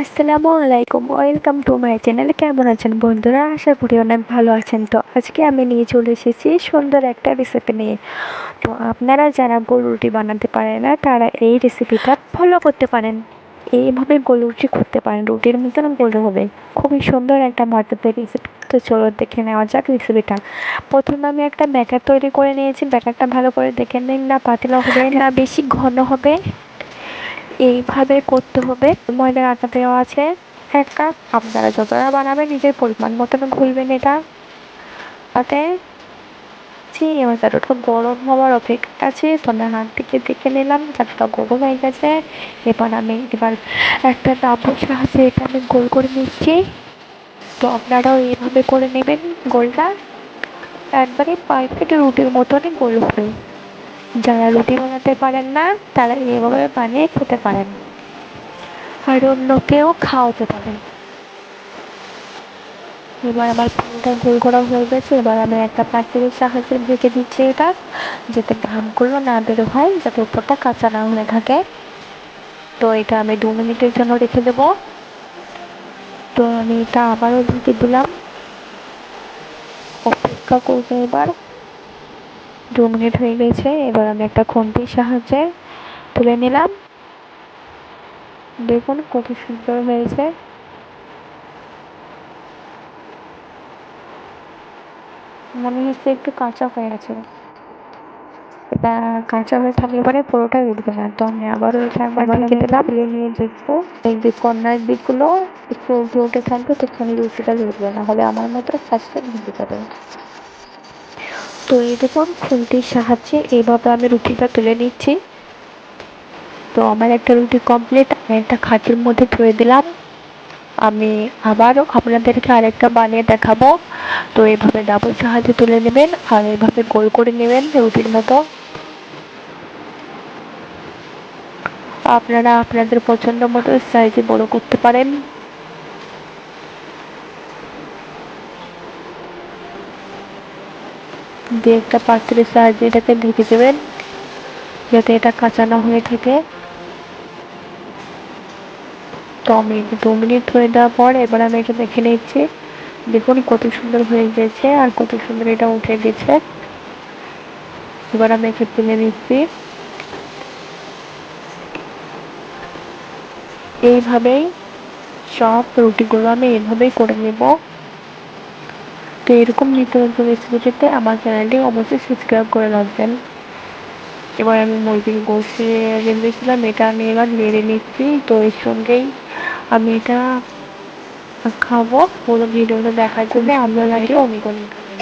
আসসালামু আলাইকুম, welcome to my channel. কেমন আছেন বন্ধুরা? আশা করি অনেক ভালো আছেন। তো আজকে আমি নিয়ে চলে এসেছি সুন্দর একটা রেসিপি নিয়ে। তো আপনারা যারা গোল রুটি বানাতে পারেন না, তারা এই রেসিপিটা ফলো করতে পারেন। এইভাবে গোল রুটি করতে পারেন। রুটির মতন গোল হবে। খুবই সুন্দর একটা মজাদার রেসিপি তো চলো দেখে নেওয়া যাক রেসিপিটা প্রথমে আমি একটা ব্যাটার তৈরি করে নিয়েছি। ব্যাটারটা ভালো করে দেখে নিন না, পাতলা হবে না, বেশি ঘন হবে। এইভাবে করতে হবে। ময়দার আটা দেওয়া আছে। এক কাপ আপনারা যতটা বানাবেন নিজের পরিমাণ মতন ঘুরবেন এটা। তাতে চিনি মশলাটা গরম হওয়ার অপেক্ষা আছে। তোমরা হাত থেকে দেখে নিলাম চারটা গরম হয়ে গেছে। এবার আমি এবার একটা চামচ সাহায্যে এটা আমি গোল করে নিচ্ছি। তো আপনারাও এইভাবে করে নেবেন গোলটা। একবারে পারফেক্ট রুটির মতনই গোল হবে। যারা রুটি বানাতে পারেন না, তারা এভাবে বানিয়ে খেতে পারেন। আর অন্যকেও খাওয়াতে পারেন। এবার আমার পানটা গোল করা হয়ে গেছে, এবার আমি একটা প্লাস্টিকের সাহায্যে ঢেকে দিচ্ছি এটা, যাতে ঘামগুলো না বের হয়, যাতে উপরটা কাঁচা না হয়ে থাকে। তো এটা আমি দু মিনিটের জন্য রেখে দেবো। তো আমি এটা আবারও ঢেকে দিলাম। অপেক্ষা করব এবার। দু মিনিট হয়ে গেছে এবার আমি একটা খুন্তির সাহায্যে তুলে নিলাম। দেখুন কত সুন্দর হয়েছে। মনে হচ্ছে একটু কাঁচা হয়ে গেছে। এটা কাঁচা হয়ে থাকলে পরে পুরোটাই উঠবে না। তো আমি আবারও এটা একবার ঢেকে দিলাম। নিয়ে দেখব। এই যে কর্নার দিকগুলো একটু উঠে উঠে থাকবে তখন রুটিটা উঠবে না হলে আমার মতো ফার্স্টে ভেঙে যাবে তো এই দেখুন, খুন্তির সাহায্যে এইভাবে আমি রুটিটা তুলে নিচ্ছি। তো আমার একটা রুটি কমপ্লিট আমি একটা খাঁচির মধ্যে ধুয়ে দিলাম। আমি আবারও আপনাদেরকে আরেকটা বানিয়ে দেখাবো। তো এইভাবে ডাবল সাহায্যে তুলে নেবেন আর এইভাবে গোল করে নেবেন রুটির মতো। আপনারা আপনাদের পছন্দ মতো সাইজে বড় করতে পারেন। দিয়ে একটা পাত্রের সাহায্যে এটাকে ঢেকে দেবেন, যাতে এটা কাঁচা না হয়ে থাকে। আমি দু মিনিট হয়ে দেওয়ার পর এবার আমি এটা দেখে নিচ্ছি। দেখুন কত সুন্দর হয়ে গেছে আর কত সুন্দর এটা উঠে গেছে। এবার আমি একে তুলে নিচ্ছি। এইভাবেই সব রুটিগুলো আমি এইভাবেই করে নেব। তো এরকম নিত্য নতুন রেসিপি পেতে আমার চ্যানেলটি অবশ্যই সাবস্ক্রাইব করে রাখবেন। এবার আমি মুরগির গোষ্ঠী রেঁধেছিলাম এটা আমি এবার নেড়ে নিচ্ছি। তো এর সঙ্গেই আমি এটা খাব। পুরো ভিডিওটা দেখার জন্য আপনারা অনেক অনেক